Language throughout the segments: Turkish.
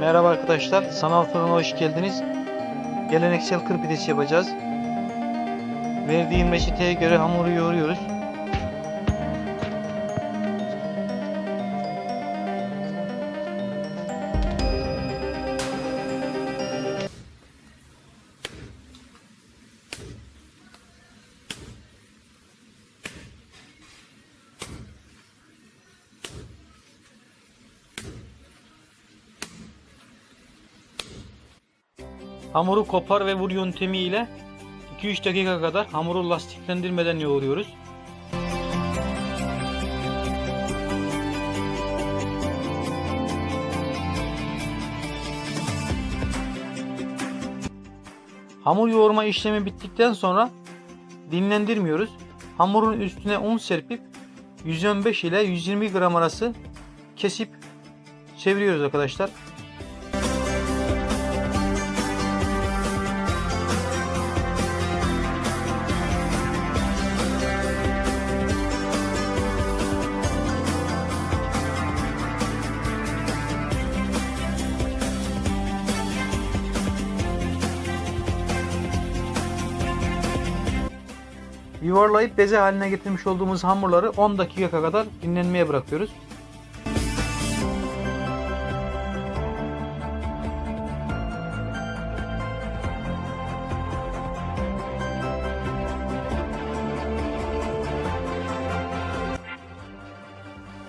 Merhaba arkadaşlar, Sanal Fırın'a hoş geldiniz. Geleneksel kır pidesi yapacağız. Verdiğim reçeteye göre hamuru yoğuruyoruz. Hamuru kopar ve vur yöntemi ile 2-3 dakika kadar hamuru lastiklendirmeden yoğuruyoruz. Hamur yoğurma işlemi bittikten sonra dinlendirmiyoruz. Hamurun üstüne un serpip 115 ile 120 gram arası kesip çeviriyoruz arkadaşlar. Yuvarlayıp beze haline getirmiş olduğumuz hamurları 10 dakika kadar dinlenmeye bırakıyoruz.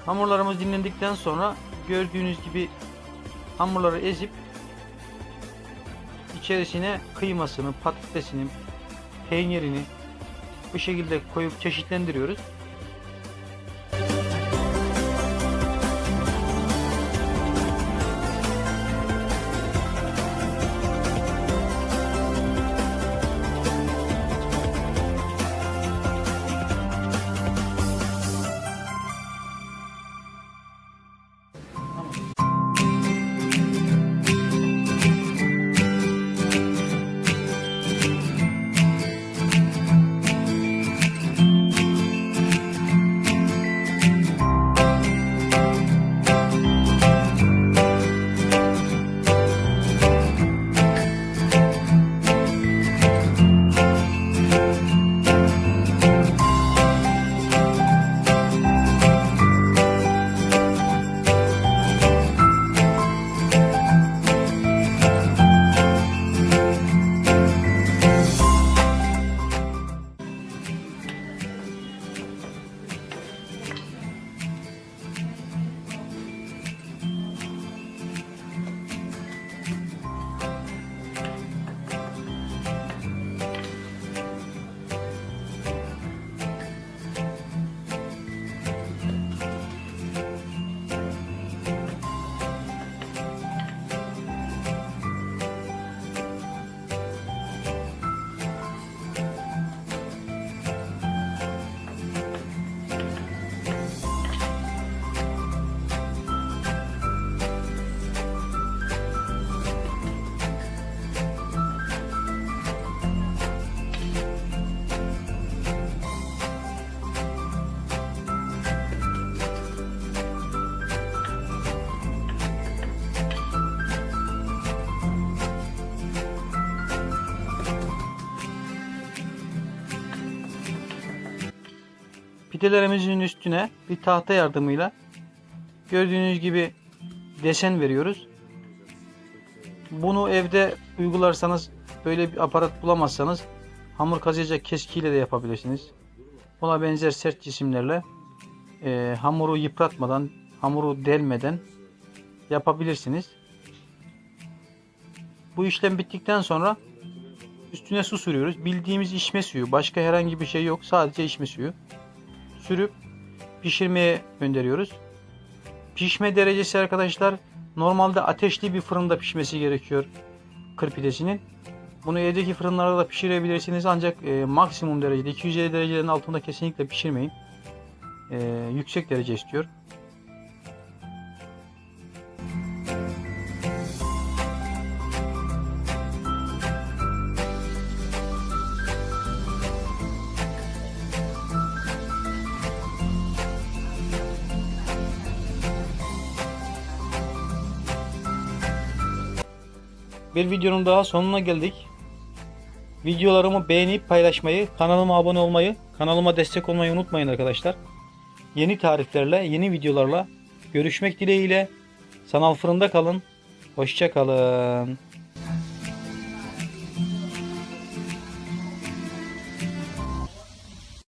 Hamurlarımız dinlendikten sonra gördüğünüz gibi hamurları ezip içerisine kıymasını, patatesini, peynirini, bu şekilde koyup çeşitlendiriyoruz. Pidelerimizin üstüne bir tahta yardımıyla gördüğünüz gibi desen veriyoruz. Bunu evde uygularsanız böyle bir aparat bulamazsanız hamur kazıyacak keskiyle de yapabilirsiniz. Buna benzer sert cisimlerle e, hamuru yıpratmadan, hamuru delmeden yapabilirsiniz. Bu işlem bittikten sonra Üstüne su sürüyoruz. Bildiğimiz içme suyu. Başka herhangi bir şey yok. Sadece içme suyu. Sürüp pişirmeye gönderiyoruz. Pişme derecesi arkadaşlar normalde ateşli bir fırında pişmesi gerekiyor kır pidesinin. Bunu evdeki fırınlarda da pişirebilirsiniz ancak e, maksimum derecede 250 derecelerin altında kesinlikle pişirmeyin. E, yüksek derece istiyor. Bir videonun daha sonuna geldik. Videolarımı beğenip paylaşmayı, kanalıma abone olmayı, kanalıma destek olmayı unutmayın arkadaşlar. Yeni tariflerle, yeni videolarla görüşmek dileğiyle. Sanal fırında kalın. Hoşça kalın.